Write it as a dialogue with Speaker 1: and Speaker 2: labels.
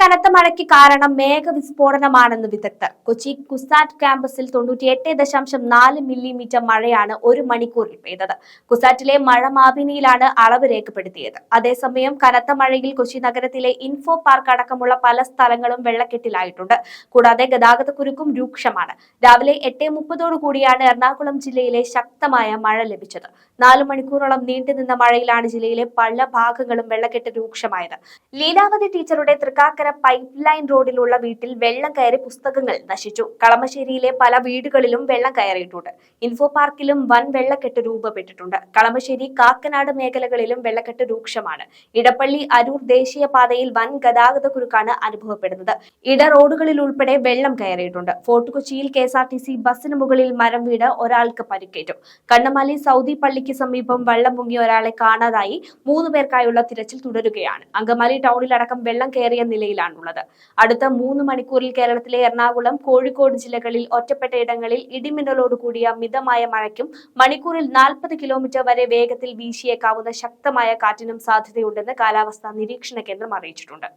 Speaker 1: കനത്ത മഴയ്ക്ക് കാരണം മേഘവിസ്ഫോടനമാണെന്ന് വിദഗ്ധർ. കൊച്ചി കുസാറ്റ് ക്യാമ്പസിൽ തൊണ്ണൂറ്റിയെട്ട് ദശാംശം നാല് മില്ലിമീറ്റർ മഴയാണ് ഒരു മണിക്കൂറിൽ പെയ്തത്. കുസാറ്റിലെ മഴ മാപിനിയിലാണ് അളവ് രേഖപ്പെടുത്തിയത്. അതേസമയം കനത്ത മഴയിൽ കൊച്ചി നഗരത്തിലെ ഇൻഫോ പാർക്ക് അടക്കമുള്ള പല സ്ഥലങ്ങളും വെള്ളക്കെട്ടിലായിട്ടുണ്ട്. കൂടാതെ ഗതാഗതക്കുരുക്കും രൂക്ഷമാണ്. രാവിലെ എട്ട് മുപ്പതോടു കൂടിയാണ് എറണാകുളം ജില്ലയിലെ ശക്തമായ മഴ ലഭിച്ചത്. നാല് മണിക്കൂറോളം നീണ്ടുനിന്ന മഴയിലാണ് ജില്ലയിലെ പല ഭാഗങ്ങളും വെള്ളക്കെട്ട് രൂക്ഷമായത്. ലീലാവതി ടീച്ചറുടെ തൃക്കാക്കര പൈപ്പ് ലൈൻ റോഡിലുള്ള വീട്ടിൽ വെള്ളം കയറി പുസ്തകങ്ങൾ നശിച്ചു. കളമശ്ശേരിയിലെ പല വീടുകളിലും വെള്ളം കയറിയിട്ടുണ്ട്. ഇൻഫോ പാർക്കിലും വൻ വെള്ളക്കെട്ട് രൂപപ്പെട്ടിട്ടുണ്ട്. കളമശ്ശേരി കാക്കനാട് മേഖലകളിലും വെള്ളക്കെട്ട് രൂക്ഷമാണ്. ഇടപ്പള്ളി അരൂർ ദേശീയപാതയിൽ വൻ ഗതാഗത കുരുക്കാണ് അനുഭവപ്പെടുന്നത്. ഇട റോഡുകളിൽ ഉൾപ്പെടെ വെള്ളം കയറിയിട്ടുണ്ട്. ഫോർട്ട് കൊച്ചിയിൽ K S R T C ബസിന് മുകളിൽ മരം വീട് ഒരാൾക്ക് പരിക്കേറ്റു. കണ്ണമാലി സൗദി പള്ളിക്ക് സമീപം വെള്ളം മുങ്ങിയ ഒരാളെ കാണാതായി. മൂന്ന് പേർക്കായുള്ള തിരച്ചിൽ തുടരുകയാണ്. അങ്കമാലി ടൗണിലടക്കം വെള്ളം കയറിയ നിലയിലാണുള്ളത് അടുത്ത മൂന്ന് മണിക്കൂറിൽ കേരളത്തിലെ എറണാകുളം കോഴിക്കോട് ജില്ലകളിൽ ഒറ്റപ്പെട്ട ഇടങ്ങളിൽ ഇടിമിന്നലോട് കൂടിയ മിതമായ മഴയ്ക്കും മണിക്കൂറിൽ നാൽപ്പത് കിലോമീറ്റർ വരെ വേഗത്തിൽ വീശിയേക്കാവുന്ന ശക്തമായ കാറ്റിനും സാധ്യതയുണ്ടെന്ന് കാലാവസ്ഥാ നിരീക്ഷണ കേന്ദ്രം അറിയിച്ചിട്ടുണ്ട്.